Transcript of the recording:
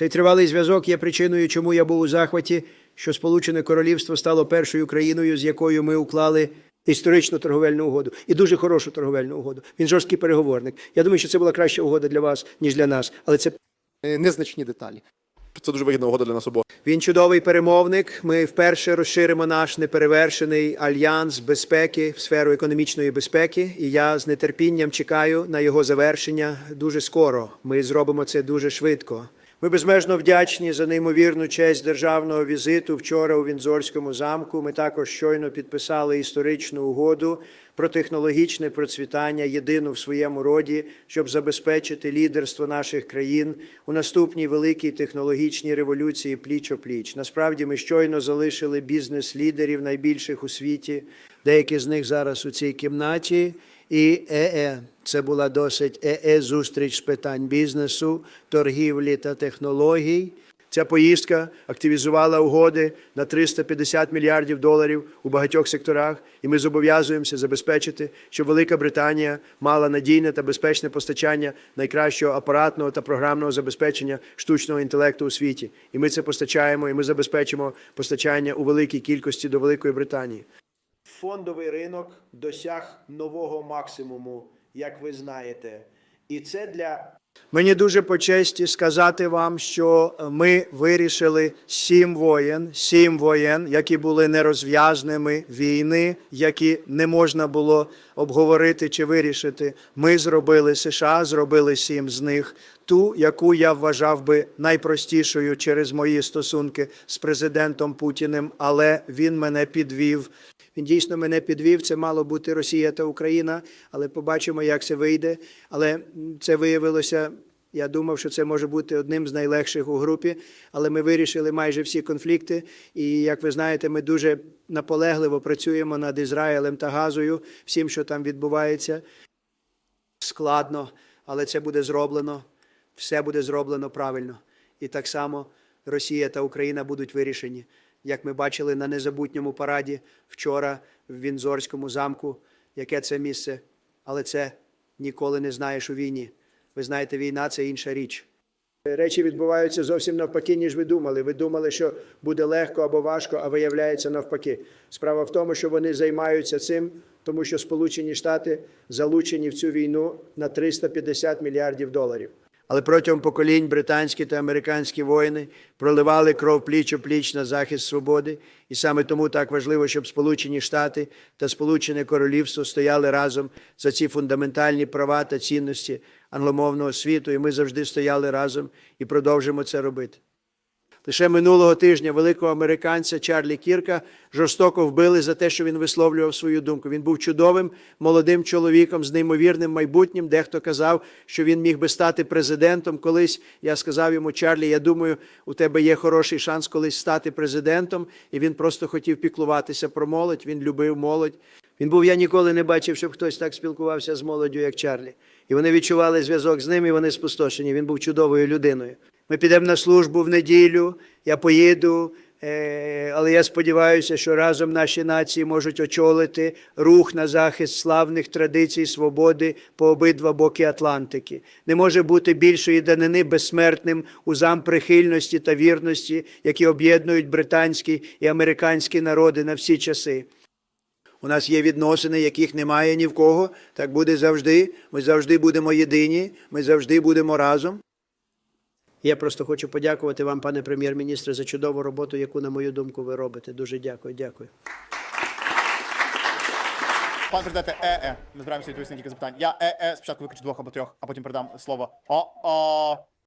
Цей тривалий зв'язок є причиною, чому я був у захваті, що Сполучене Королівство стало першою країною, з якою ми уклали історичну торговельну угоду і дуже хорошу торговельну угоду. Він жорсткий переговорник. Я думаю, що це була краща угода для вас, ніж для нас. Але це Незначні деталі. Це дуже вигідна угода для нас обох. він чудовий перемовник. Ми вперше розширимо наш неперевершений альянс безпеки в сферу економічної безпеки. І я з нетерпінням чекаю на його завершення дуже скоро. Ми зробимо це дуже швидко. Ми безмежно вдячні за неймовірну честь державного візиту вчора у Вінзорському замку. Ми також щойно підписали історичну угоду про технологічне процвітання єдину в своєму роді, щоб забезпечити лідерство наших країн у наступній великій технологічній революції пліч-о-пліч. Насправді ми щойно залишили бізнес-лідерів найбільших у світі. Деякі з них зараз у цій кімнаті. І ЕЕ це була досить ЕЕ зустріч з питань бізнесу, торгівлі та технологій. Ця поїздка активізувала угоди на 350 мільярдів доларів у багатьох секторах, і ми зобов'язуємося забезпечити, щоб Велика Британія мала надійне та безпечне постачання найкращого апаратного та програмного забезпечення штучного інтелекту у світі. І ми це постачаємо, і ми забезпечимо постачання у великій кількості до Великої Британії. Фондовий ринок досяг нового максимуму, як ви знаєте. І це для мені дуже по честі сказати вам, що ми вирішили сім воєн, сім воєн, які були нерозв'язними війни, які не можна було обговорити чи вирішити. Ми зробили США, зробили сім з них. Ту, яку я вважав би найпростішою через мої стосунки з президентом Путіним, але він мене підвів. Він дійсно мене підвів. Це мало бути Росія та Україна, але побачимо, як це вийде. Але це виявилося. Я думав, що це може бути одним з найлегших у групі, але ми вирішили майже всі конфлікти. І як ви знаєте, ми дуже наполегливо працюємо над Ізраїлем та Газою, всім, що там відбувається. Складно, але це буде зроблено. Все буде зроблено правильно. І так само Росія та Україна будуть вирішені. Як ми бачили на незабутньому параді вчора в Вінзорському замку, яке це місце, але це ніколи не знаєш у війні. Ви знаєте, війна це інша річ. Речі відбуваються зовсім навпаки, ніж ви думали. Ви думали, що буде легко або важко, а виявляється навпаки. Справа в тому, що вони займаються цим, тому що Сполучені Штати залучені в цю війну на 350 мільярдів доларів. Але протягом поколінь британські та американські воїни проливали кров пліч у пліч на захист свободи, і саме тому так важливо, щоб Сполучені Штати та Сполучене Королівство стояли разом за ці фундаментальні права та цінності англомовного світу, і ми завжди стояли разом і продовжимо це робити. Лише минулого тижня великого американця Чарлі Кірка жорстоко вбили за те, що він висловлював свою думку. Він був чудовим молодим чоловіком з неймовірним майбутнім. Дехто казав, що він міг би стати президентом колись. Я сказав йому, Чарлі, я думаю, у тебе є хороший шанс колись стати президентом. І він просто хотів піклуватися про молодь. Він любив молодь. Він був, я ніколи не бачив, щоб хтось так спілкувався з молоддю, як Чарлі. І вони відчували зв'язок з ним, і вони спустошені. Він був чудовою людиною. Ми підемо на службу в неділю, я поїду, е, але я сподіваюся, що разом наші нації можуть очолити рух на захист славних традицій свободи по обидва боки Атлантики. Не може бути більшої данини безсмертним узам прихильності та вірності, які об'єднують британські і американські народи на всі часи. У нас є відносини, яких немає ні в кого. Так буде завжди. Ми завжди будемо єдині, ми завжди будемо разом. Я просто хочу подякувати вам, пане прем'єр-міністре, за чудову роботу, яку, на мою думку, ви робите. Дуже дякую, дякую. Пане президенте, е-е. Ми збираємося відповісти на кілька запитань. Я е-е спочатку виключу двох або трьох, а потім передам слово. О-о.